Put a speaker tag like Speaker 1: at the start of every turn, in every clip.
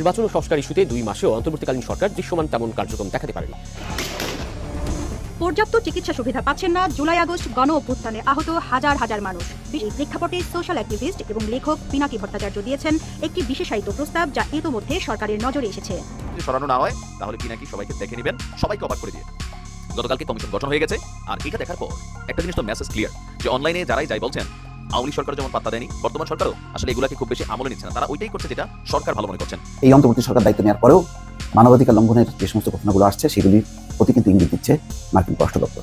Speaker 1: নির্বাচন ও সংস্কার ইস্যুতে দুই মাসেও অন্তর্বর্তীকালীন সরকার দৃশ্যমান তেমন কার্যক্রম দেখাতে পারেনি।
Speaker 2: পর্যাপ্ত চিকিৎসা সুবিধা পাচ্ছেন না জুলাই আগস্ট গণ অভ্যুত্থানে আহত হাজার হাজার মানুষ। এই প্রেক্ষাপটে সোশ্যাল অ্যাক্টিভিস্ট এবং লেখক পিনাকি ভট্টাচার্য দিয়েছেন একটি বিশেষায়িত প্রস্তাব যা ইতোমধ্যে সরকারের নজরে এসেছে।
Speaker 3: যদি সরানো না হয় তাহলে পিনাকি সবাইকে দেখে নেবেন সবাইকে অবাক করে দিয়ে। গতকালকে কমিশন গঠন হয়ে গেছে আর এটা দেখার পর একটা জিনিস তো মেসেজ ক্লিয়ার যে অনলাইনে যারাই যাই বলছেন আওয়ামী সরকার যেমন পাত্তা দেয়নি, বর্তমান সরকারও আসলে এগুলাকে খুব বেশি আমলে নিচ্ছে না। তারা ওইটাই করছে যেটা সরকার ভালো মনে করছেন।
Speaker 4: এই অন্তর্বর্তী সরকার দায়িত্ব নেওয়ার পরেও মানবাধিকার লঙ্ঘনের যে সমস্ত ঘটনাগুলো আসছে, সেগুলির প্রতি কিন্তু ইঙ্গিত দিচ্ছে মার্কিন পররাষ্ট্র দপ্তর।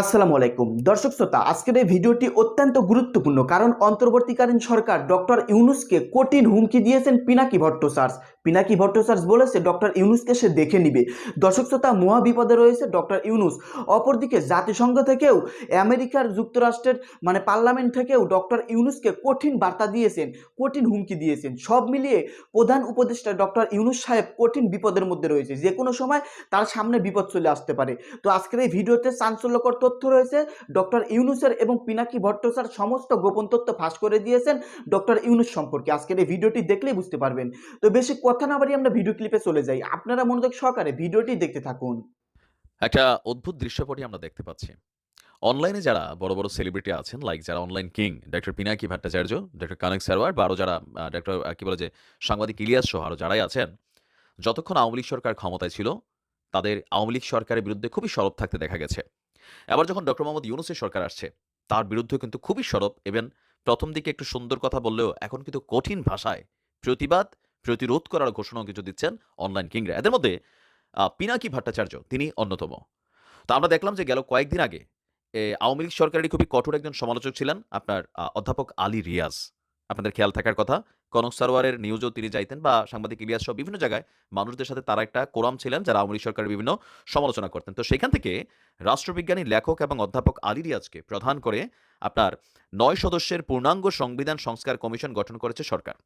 Speaker 5: আসসালামু আলাইকুম। দর্শক শ্রোতা, আজকের এই ভিডিওটি অত্যন্ত গুরুত্বপূর্ণ কারণ অন্তর্বর্তীকালীন সরকার ডক্টর ইউনুসকে কঠিন হুমকি দিয়েছেন পিনাকি ভট্টাচার্য পিনাকি ভট্টাচার্য বলেছে, ডক্টর ইউনুসকে সে দেখে নিবে। দর্শক শ্রোতা মহা বিপদে রয়েছে ডক্টর ইউনুস। অপরদিকে, জাতিসংঘ থেকেও আমেরিকার যুক্তরাষ্ট্রের মানে পার্লামেন্ট থেকেও ডক্টর ইউনুসকে কঠিন বার্তা দিয়েছেন, কঠিন হুমকি দিয়েছেন। সব মিলিয়ে প্রধান উপদেষ্টা ডক্টর ইউনুস সাহেব কঠিন বিপদের মধ্যে রয়েছে। যে কোনো সময় তার সামনে বিপদ চলে আসতে পারে। তো আজকের এই ভিডিওতে চাঞ্চল্যকর তথ্য রয়েছে। ডক্টর ইউনুসের এবং পিনাকি ভট্টাচার্য সমস্ত গোপন তথ্য ফাঁস করে দিয়েছেন ডক্টর ইউনুস সম্পর্কে। আজকের এই ভিডিওটি দেখলেই বুঝতে পারবেন। তো বেশি কথা না বাড়িয়ে আমরা ভিডিও ক্লিপে চলে যাই। আপনারা মনোযোগ সহকারে ভিডিওটি দেখতে থাকুন।
Speaker 3: একটা অদ্ভুত দৃশ্যপটই আমরা দেখতে পাচ্ছি। অনলাইনে যারা বড় বড় সেলিব্রিটি আছেন লাইক যারা online king doctor Pinaki Bhattacharya doctor Kanak Sarwar বা আরও যারা ডক্টর কি বলে যে, সাংবাদিক ইলিয়াস সহ আরও যারাই আছেন, যতক্ষণ আওয়ামী লীগ সরকার ক্ষমতায় ছিল, তাদের আওয়ামী লীগ সরকারের বিরুদ্ধে খুবই সরব থাকতে দেখা গেছে। এবার যখন ডক্টর মোহাম্মদ ইউনুসের সরকার আসছে, তার বিরুদ্ধে কিন্তু খুবই সরব। এবং প্রথম দিকে একটু সুন্দর কথা বললেও এখন কিন্তু কঠিন ভাষায় প্রতিবাদ, প্রতিরোধ করার ঘোষণাও কিছু দিচ্ছেন অনলাইন কিংরা এদের মধ্যে পিনাকি ভট্টাচার্য, তিনি অন্যতম। তো আমরা দেখলাম যে গেল কয়েকদিন আগে আওয়ামী লীগ সরকারেরই খুবই কঠোর একজন সমালোচক ছিলেন আপনার অধ্যাপক আলী রিয়াজ। আপনাদের খেয়াল থাকার কথা কনক সারোয়ারের নিউজও তিনি যাইতেন বা সাংবাদিক ইলিয়াস সহ বিভিন্ন জায়গায় মানুষদের সাথে তারা একটা কোরাম ছিলেন, যারা আওয়ামী সরকারের বিভিন্ন সমালোচনা করতেন। তো সেখান থেকে রাষ্ট্রবিজ্ঞানী, লেখক এবং অধ্যাপক আলী রিয়াজকে প্রধান করে আপনার নয় সদস্যের পূর্ণাঙ্গ সংবিধান সংস্কার কমিশন গঠন করেছে সরকার।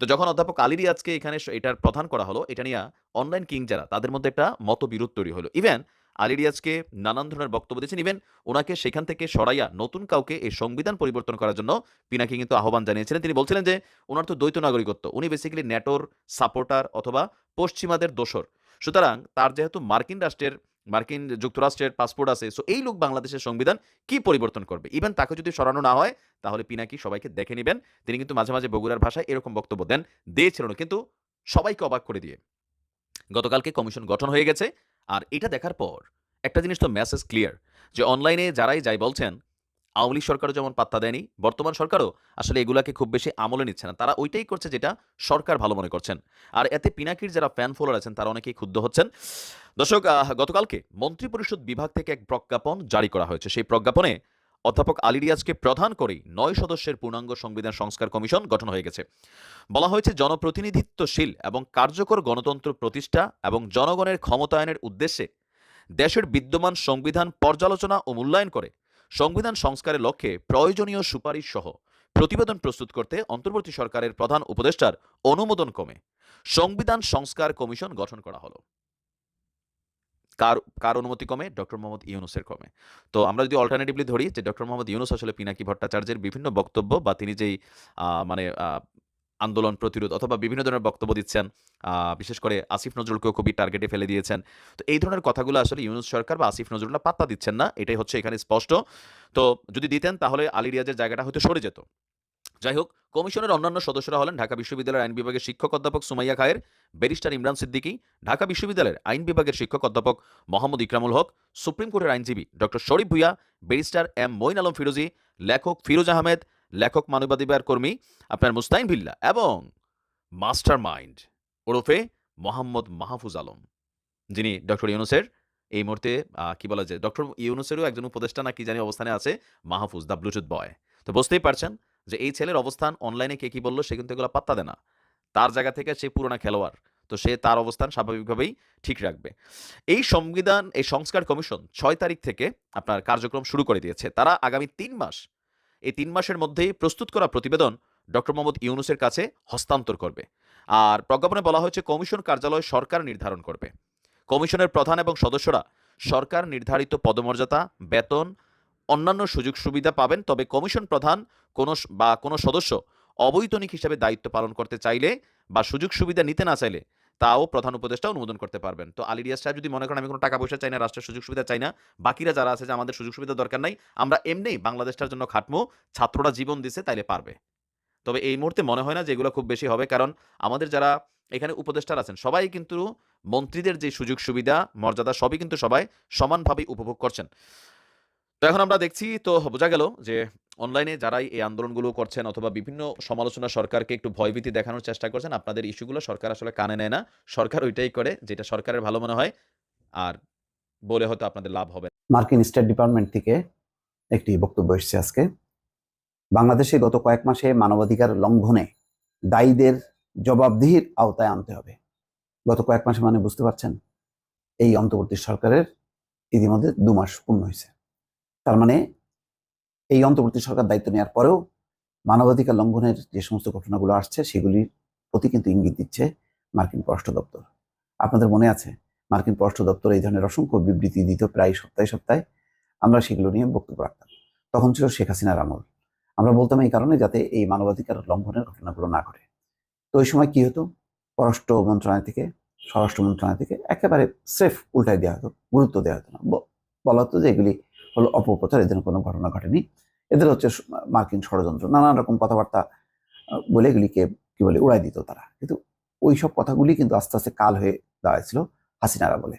Speaker 3: তো যখন অধ্যাপক আলী রিয়াজকে এখানে এটার প্রধান করা হলো, এটা নিয়ে অনলাইন কিং যারা, তাদের মধ্যে একটা মতবিরোধ তৈরি হলো। ইভেন আলী রিয়াজকে নানান ধরনের বক্তব্য দিয়েছেন। ইভেন ওনাকে সেখান থেকে সরাইয়া নতুন কাউকে এই সংবিধান পরিবর্তন করার জন্য পিনাকি কিন্তু আহ্বান জানিয়েছিলেন। তিনি বলছিলেন যে, ওনার তো দ্বৈত নাগরিকত্ব, উনি বেসিক্যালি ন্যাটোর সাপোর্টার অথবা পশ্চিমাদের দোসর সুতরাং তার যেহেতু মার্কিন রাষ্ট্রের, মার্কিন যুক্তরাষ্ট্রের পাসপোর্ট আছে সো এই লোক বাংলাদেশের সংবিধান কি পরিবর্তন করবে? ইভেন তাকে যদি সরানো না হয়, তাহলে পিনাকি সবাইকে দেখে নেবেন। তিনি কিন্তু মাঝে মাঝে বগুড়ার ভাষায় এরকম বক্তব্য দেন দিয়েছিলেন কিন্তু সবাইকে অবাক করে দিয়ে। গতকালকে কমিশন গঠন হয়ে গেছে আর এটা দেখার পর একটা জিনিস তো মেসেজ ক্লিয়ার যে অনলাইনে যারাই যাই বলছেন, আওয়ামী লীগ সরকারও যেমন পাত্তা দেয়নি, বর্তমান সরকারও আসলে এগুলাকে খুব বেশি আমলে নিচ্ছে না। তারা ওইটাই করছে যেটা সরকার ভালো মনে করছেন। আর এতে পিনাকির যারা ফ্যান ফলোয়ার আছেন, তারা অনেকেই ক্ষুব্ধ হচ্ছেন। দর্শক গতকালকে মন্ত্রিপরিষদ বিভাগ থেকে এক প্রজ্ঞাপন জারি করা হয়েছে। সেই প্রজ্ঞাপনে অধ্যাপক আলী রিয়াজকে প্রধান করেই নয় সদস্যের পূর্ণাঙ্গ সংবিধান সংস্কার কমিশন গঠন হয়ে গেছে। বলা হয়েছে, জনপ্রতিনিধিত্বশীল এবং কার্যকর গণতন্ত্র প্রতিষ্ঠা এবং জনগণের ক্ষমতায়নের উদ্দেশ্যে দেশের বিদ্যমান সংবিধান পর্যালোচনা ও মূল্যায়ন করে সংবিধান সংস্কারের লক্ষ্যে প্রয়োজনীয় সুপারিশ সহ প্রতিবেদন প্রস্তুত করতে অন্তর্বর্তী সরকারের প্রধান উপদেষ্টার অনুমোদন কমে সংবিধান সংস্কার কমিশন গঠন করা হলো। কার কার অনুমতি কমে ডক্টর মোহাম্মদ ইউনুসের কমে তো আমরা যদি অল্টারনেটিভলি ধরি যে ডক্টর মোহাম্মদ ইউনুস আসলে পিনাকি ভট্টাচার্যের বিভিন্ন বক্তব্য বা তিনি যেই মানে আন্দোলন প্রতিরোধ অথবা বিভিন্ন ধরনের বক্তব্য দিচ্ছেন বিশেষ করে আসিফ নজরুলকেও খুবই টার্গেটে ফেলে দিয়েছেন। তো এই ধরনের কথাগুলো আসলে ইউনুস সরকার বা আসিফ নজরুল্লাহ পাত্তা দিচ্ছেন না। এটাই হচ্ছে এখানে স্পষ্ট। তো যদি দিতেন তাহলে আলী রিয়াজের জায়গাটা হয়তো সরে যেত। যাই হোক কমিশনের অন্যান্য সদস্যরা হলেন ঢাকা বিশ্ববিদ্যালয়ের আইন বিভাগের শিক্ষক অধ্যাপক সুমাইয়া খায়ের, ব্যারিস্টার ইমরান সিদ্দিকী, ঢাকা বিশ্ববিদ্যালয়ের আইন বিভাগের শিক্ষক অধ্যাপক মোহাম্মদ ইকরামুল হক, সুপ্রিম কোর্টের আইনজীবী doctor Sharif Bhuiyan, barrister M Moin Alam Firozi, লেখক ফিরোজ আহমেদ, লেখক মানবাধিকার কর্মী আপনার মুস্তাইন ভিল্লা এবং মাস্টার মাইন্ড ওরফে মোহাম্মদ মাহফুজ আলম। যিনি ডক্টর ইউনুসের এই মুহূর্তে কি বলা যায়, ডক্টর ইউনুসেরও একজন উপদেষ্টা না কি জানি অবস্থানে আছে, মাহফুজ, দ্য ব্লুটুথ বয়। তো বুঝতেই পারছেন যে, এই ছেলের অবস্থান অনলাইনে কে কি বলল সে কিন্তু এগুলো পাত্তা দেয় না। তার জায়গা থেকে সে পুরোনা খেলোয়াড়। তো সে তার অবস্থান স্বাভাবিকভাবেই ঠিক রাখবে। এই সংবিধান, এই সংস্কার কমিশন ছয় তারিখ থেকে আপনার কার্যক্রম শুরু করে দিয়েছে। তারা আগামী তিন মাস, এই তিন মাসের মধ্যেই প্রস্তুত করা প্রতিবেদন ডক্টর মোহাম্মদ ইউনুসের কাছে হস্তান্তর করবে। আর প্রজ্ঞাপনে বলা হয়েছে, কমিশন কার্যালয় সরকার নির্ধারণ করবে। কমিশনের প্রধান এবং সদস্যরা, সরকার নির্ধারিত পদমর্যাদা, বেতন, অন্যান্য সুযোগ সুবিধা পাবেন, তবে কমিশন প্রধান কোনো বা কোনো সদস্য অবৈতনিক হিসাবে দায়িত্ব পালন করতে চাইলে বা সুযোগ সুবিধা নিতে না চাইলে তাও প্রধান উপদেষ্টা অনুমোদন করতে পারবেন। তো আলিরিয়া সাহেব যদি মনে করেন, আমি কোনো টাকা পয়সা চাই না, রাষ্ট্রের সুযোগ সুবিধা চাই না, বাকিরা যারা আছে যে আমাদের সুযোগ সুবিধা দরকার নাই, আমরা এমনি বাংলাদেশটার জন্য খাটমো, ছাত্ররা জীবন দিছে, তাইলে পারবে। তবে এই মুহূর্তে মনে হয় না যে এগুলো খুব বেশি হবে, কারণ আমাদের যারা এখানে উপদেষ্টারা আছেন, সবাই কিন্তু মন্ত্রীদের যে সুযোগ সুবিধা, মর্যাদা, সবই কিন্তু সবাই সমানভাবে উপভোগ করছেন। তো এখন আমরা দেখছি, তো বোঝা গেল যে অনলাইনে যারাই এই আন্দোলনগুলো করছেন অথবা বিভিন্ন সমালোচনা সরকারকে একটু ভয়ভীতি দেখানোর চেষ্টা করছেন, আপনাদের ইস্যুগুলো সরকার আসলে কানে নেয় না। সরকার ওইটাই করে যেটা সরকারের ভালো মনে হয়, আর বলে হয়তো আপনাদের লাভ হবে
Speaker 4: মার্কিন স্টেট ডিপার্টমেন্ট থেকে একটি বক্তব্য এসেছে আজকে। বাংলাদেশে গত কয়েক মাসে মানবাধিকার লঙ্ঘনে দায়ীদের জবাবদিহির আওতায় আনতে হবে। গত কয়েক মাসে মানে বুঝতে পারছেন? এই অন্তর্বর্তী সরকারের ইতিমধ্যে দু মাস পূর্ণ হয়েছে। তার মানে এই অন্তর্বর্তী সরকার দায়িত্ব নেওয়ার পরেও মানবাধিকার লঙ্ঘনের যে সমস্ত ঘটনাগুলো আসছে, সেগুলির প্রতি কিন্তু ইঙ্গিত দিচ্ছে মার্কিন পররাষ্ট্র দপ্তর। আপনাদের মনে আছে, মার্কিন পররাষ্ট্র দপ্তর এই ধরনের অসংখ্য বিবৃতি দিত প্রায় সপ্তাহে সপ্তাহে। আমরা সেগুলো নিয়ে বক্তব্য রাখতাম। তখন ছিল শেখ হাসিনার আমল। আমরা বলতাম এই কারণে যাতে এই মানবাধিকার লঙ্ঘনের ঘটনাগুলো না ঘটে। তো ওই সময় কি হতো? পররাষ্ট্র মন্ত্রণালয় থেকে, স্বরাষ্ট্র মন্ত্রণালয় থেকে একেবারে সেফ উল্টাই দেওয়া হতো, গুরুত্ব দেওয়া হতো না। বলা হতো যে এগুলি হলো অপপ্রচার এদের কোনো ঘটনা ঘটেনি। এদের হচ্ছে মার্কিন ষড়যন্ত্র, নানান রকম কথাবার্তা বলে এগুলিকে কি বলে, উড়াই দিত তারা। কিন্তু ওই সব কথাগুলি কিন্তু আস্তে আস্তে কাল হয়ে দাঁড়াইছিল হাসিনারা বলে।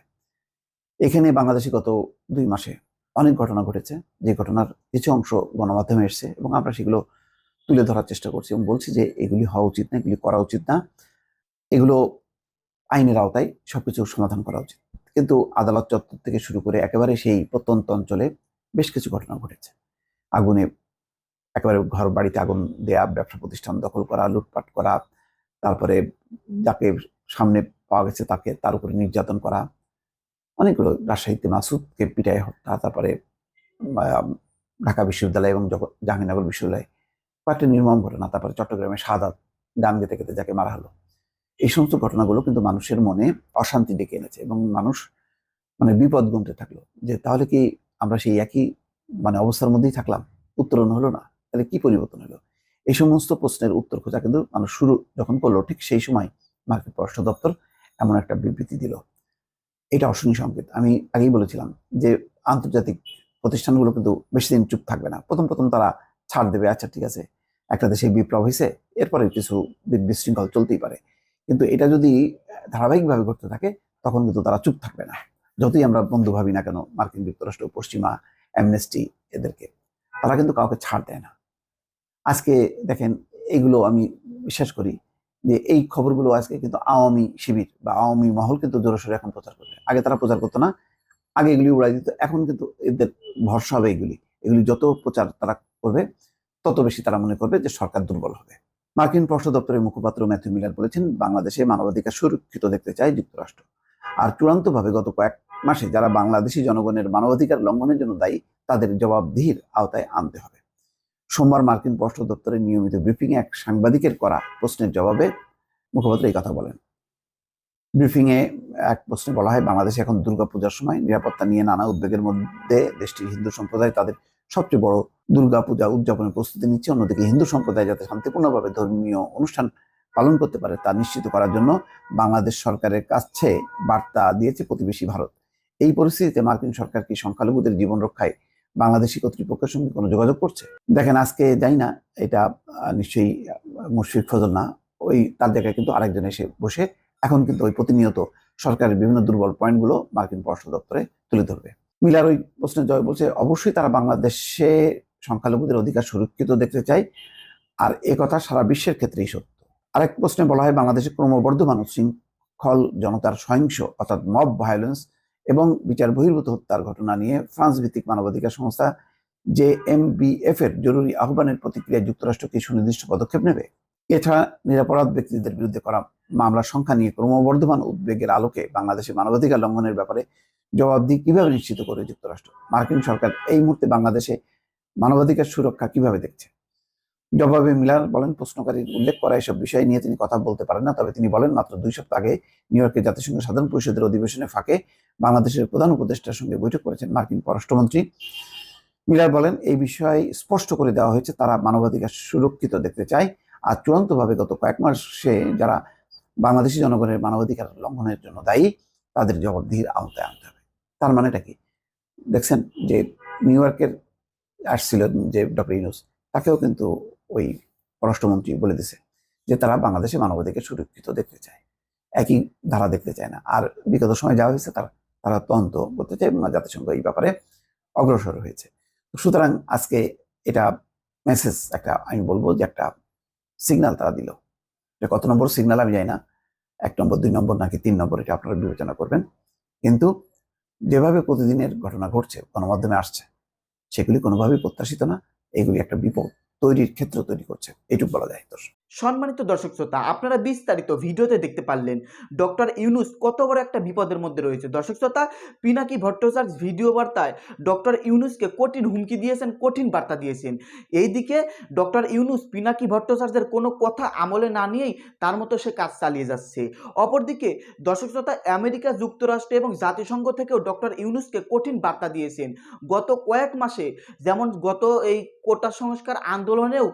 Speaker 4: এখানে বাংলাদেশে গত দুই মাসে অনেক ঘটনা ঘটেছে। যে ঘটনার কিছু অংশ গণমাধ্যমে এসছে এবং আমরা সেগুলো তুলে ধরার চেষ্টা করছি এবং বলছি যে এগুলি হওয়া উচিত না, এগুলি করা উচিত না। এগুলো আইনের আওতায় সবকিছু সমাধান করা উচিত। কিন্তু আদালত চত্বর থেকে শুরু করে একেবারে সেই প্রত্যন্ত অঞ্চলে বেশ কিছু ঘটনা ঘটেছে। আগুনে একেবারে ঘর বাড়িতে আগুন দেয়া, ব্যবসা প্রতিষ্ঠান দখল করা, লুটপাট করা, তারপরে যাকে সামনে পাওয়া গেছে তাকে তার উপরে নির্যাতন করা, অনেকগুলো রাজশাহীতে মাসুদকে পিটায় হত্যা, তারপরে ঢাকা বিশ্ববিদ্যালয় এবং জাহাঙ্গীরনগর বিশ্ববিদ্যালয়, কয়েকটা নির্মম ঘটনা, তারপরে চট্টগ্রামে সাদাত গান গেতে গেতে যাকে মারা হলো। এই সমস্ত ঘটনাগুলো কিন্তু মানুষের মনে অশান্তি ডেকে এনেছে এবং মানুষ মানে বিপদ গুনতে থাকল যে তাহলে কি আমরা সেই একই মানে অবস্থার মধ্যেই থাকলাম, উত্তরণ হলো না। তাহলে কি পরিবর্তন হলো? এই সমস্ত প্রশ্নের উত্তর খোঁজা কিন্তু মানুষ শুরু যখন করল, ঠিক সেই সময় মার্কিন পররাষ্ট্র দপ্তর এমন একটা বিবৃতি দিল। এটা অশনি সংকেত। আমি আগেই বলেছিলাম যে আন্তর্জাতিক প্রতিষ্ঠানগুলো কিন্তু বেশি দিন চুপ থাকবে না। প্রথম প্রথম তারা ছাড় দেবে আচ্ছা ঠিক আছে, একটা দেশে বিপ্লব হয়েছে, এরপরে কিছু বিশৃঙ্খল চলতেই পারে। কিন্তু এটা যদি ধারাবাহিকভাবে ঘটতে থাকে, তখন কিন্তু তারা চুপ থাকবে না। যতই আমরা বন্ধু ভাবি না কেন, মার্কিন যুক্তরাষ্ট্র, পশ্চিমা অ্যামনেস্টি এদেরকে। তারা কিন্তু কাউকে ছাড় দেয় না। আজকে দেখেন, এগুলো আমি বিশ্বাস করি যে এই খবরগুলো আজকে কিন্তু আওয়ামী শিবির বা আওয়ামী মহল কিন্তু জোরসোরে এখন প্রচার করবে। আগে তারা প্রচার করতো না, আগে এগুলি উড়াই দিত, এখন কিন্তু এদের ভরসা হবে এগুলি। এগুলি যত প্রচার তারা করবে, তত বেশি তারা মনে করবে যে সরকার দুর্বল হবে। মার্কিন পররাষ্ট্র দপ্তরের মুখপাত্র ম্যাথিউ মিলার বলেছেন, বাংলাদেশে মানবাধিকার সুরক্ষিত দেখতে চায় যুক্তরাষ্ট্র। আর চূড়ান্তভাবে গত কয়েক মাসে যারা বাংলাদেশি জনগণের মানবাধিকার লঙ্ঘনের জন্য দায়ী, তাদের জবাবদিহির আওতায় আনতে হবে। সোমবার মার্কিন পররাষ্ট্র দপ্তরের নিয়মিত ব্রিফিংয়ে এক সাংবাদিকের করা প্রশ্নের জবাবে মুখপাত্র এই কথা বলেন। ব্রিফিংয়ে এক প্রশ্নে বলা হয়, বাংলাদেশে এখন দুর্গাপূজার সময়, নিরাপত্তা নিয়ে নানা উদ্বেগের মধ্যে দেশটির হিন্দু সম্প্রদায় তাদের সবচেয়ে বড় দুর্গাপূজা উদযাপনের প্রস্তুতি নিচ্ছে। অন্যদিকে হিন্দু সম্প্রদায় যাতে শান্তিপূর্ণভাবে ধর্মীয় অনুষ্ঠান পালন করতে পারে, তা নিশ্চিত করার জন্য বাংলাদেশ সরকারের কাছে বার্তা দিয়েছে প্রতিবেশী ভারত। এই পরিস্থিতিতে মার্কিন সরকার কি সংখ্যালঘুদের জীবন রক্ষায় বাংলাদেশি কর্তৃপক্ষের সঙ্গে কোনো যোগাযোগ করছে? দেখেন, আজকে যাই না, এটা নিশ্চয়ই মুশফিক ফজল না, ওই তার জায়গায় কিন্তু আরেকজন এসে বসে এখন কিন্তু ওই প্রতিনিয়ত সরকারের বিভিন্ন দুর্বল পয়েন্টগুলো মার্কিন পররাষ্ট্র দপ্তরে তুলে ধরবে। মিলার ওই প্রশ্নের জয় বলছে, অবশ্যই তারা বাংলাদেশে সংখ্যালঘুদের অধিকার সুরক্ষিত দেখতে চায়, আর এ কথা সারা বিশ্বের ক্ষেত্রেই সত্য। আরেক প্রশ্নে বলা হয়, বাংলাদেশে ক্রমবর্ধমান উচ্ছৃঙ্খল, জনতার সহিংস, অর্থাৎ মব ভায়োলেন্স এবং বিচার বহির্ভূত হত্যার ঘটনা নিয়ে ফ্রান্স ভিত্তিক মানবাধিকার সংস্থা যে এমবিএফ এর জরুরি আহ্বানের প্রতিক্রিয়ায় যুক্তরাষ্ট্র কি সুনির্দিষ্ট পদক্ষেপ নেবে। এছাড়া নিরাপরাধ ব্যক্তিদের বিরুদ্ধে করা মামলার সংখ্যা নিয়ে ক্রমবর্ধমান উদ্বেগের আলোকে বাংলাদেশে মানবাধিকার লঙ্ঘনের ব্যাপারে জবাবদিহি কীভাবে নিশ্চিত করে যুক্তরাষ্ট্র? মার্কিন সরকার এই মুহূর্তে বাংলাদেশে মানবাধিকার সুরক্ষা কীভাবে দেখছে? জবাবে মিলার বলেন, প্রশ্নকারীর উল্লেখ করা এসব বিষয় নিয়ে তিনি কথা বলতে পারেন না। তবে তিনি বলেন, মাত্র দুই সপ্তাহ আগে নিউ ইয়র্কে জাতিসংঘ সাধারণ পরিষদের অধিবেশনে ফাঁকে বাংলাদেশের প্রধান উপদেষ্টার সঙ্গে বৈঠক করেছেন মার্কিন পররাষ্ট্রমন্ত্রী। মিলার বলেন, এই বিষয়ে স্পষ্ট করে দেওয়া হয়েছে, তারা মানবাধিকার সুরক্ষিত দেখতে চায়। আর চূড়ান্তভাবে গত কয়েক মাসে যারা বাংলাদেশি জনগণের মানবাধিকার লঙ্ঘনের জন্য দায়ী, তাদের জবাবদিহির আওতায় আনতে হবে। তার মানেটা কি? দেখছেন যে নিউ ইয়র্কের আসছিল যে ডক্টর ইউনুস, তাকেও কিন্তু ওই পররাষ্ট্রমন্ত্রী বলে দিছে যে তারা বাংলাদেশে মানবাধিকার সুরক্ষিত দেখতে চায়। একই ধারা দেখতে চায় না। আর বিগত সময় যাওয়া হয়েছে তারা তারা তদন্ত করতে চায় জাতিসংঘ এই ব্যাপারে অগ্রসর হয়েছে। সুতরাং আজকে এটা মেসেজ একটা, আমি বলব যে একটা সিগন্যাল তারা দিল। এটা কত নম্বর সিগনাল আমি জানি না, এক নম্বর, দুই নম্বর নাকি তিন নম্বর এটা আপনারা বিবেচনা করবেন। কিন্তু যেভাবে প্রতিদিনের ঘটনা ঘটছে, গণমাধ্যমে আসছে, সেগুলি কোনোভাবেই প্রত্যাশিত না। এগুলি একটা বিপদ। তৈরির ক্ষেত্র তৈরি করছে। এটুকু বলা যায় দর্শক।
Speaker 5: সম্মানিত দর্শক শ্রোতা, আপনারা বিস্তারিত ভিডিওতে দেখতে পারলেন ডক্টর ইউনুস কত বড় একটা বিপদের মধ্যে রয়েছে। দর্শক শ্রোতা, পিনাকি ভট্টাচার্য ভিডিও বার্তায় ডক্টর ইউনুসকে কঠিন হুমকি দিয়েছেন, কঠিন বার্তা দিয়েছেন। এইদিকে ডক্টর ইউনুস পিনাকি ভট্টাচার্যের কোনো কথা আমলে না নিয়েই তার মতো সে কাজ চালিয়ে যাচ্ছে। অপরদিকে দর্শক শ্রোতা, আমেরিকা যুক্তরাষ্ট্র এবং জাতিসংঘ থেকেও ডক্টর ইউনুসকে কঠিন বার্তা দিয়েছেন। গত কয়েক মাসে, যেমন গত এই কোটা সংস্কার আন্দোলনেও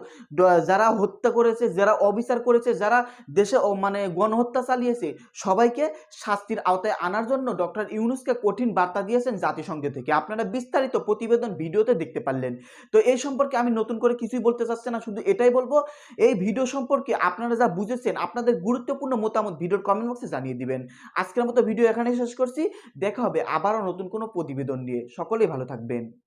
Speaker 5: যারা হত্যা করেছে যারা অবিচার করেছে, যারা দেশে মানে গণহত্যা চালিয়েছে, সবাইকে শাস্তির আওতায় আনার জন্য ডক্টর ইউনুসকে কঠিন বার্তা দিয়েছেন জাতিসংঘ থেকে। আপনারা বিস্তারিত প্রতিবেদন ভিডিওতে দেখতে পারলেন। তো এই সম্পর্কে আমি নতুন করে কিছুই বলতে চাচ্ছি না, শুধু এটাই বলব, এই ভিডিও সম্পর্কে আপনারা যা বুঝেছেন, আপনাদের গুরুত্বপূর্ণ মতামত ভিডিওর কমেন্ট বক্সে জানিয়ে দিবেন। আজকের মতো ভিডিও এখানেই শেষ করছি। দেখা হবে আবারও নতুন কোনো প্রতিবেদন নিয়ে। সকলেই ভালো থাকবেন।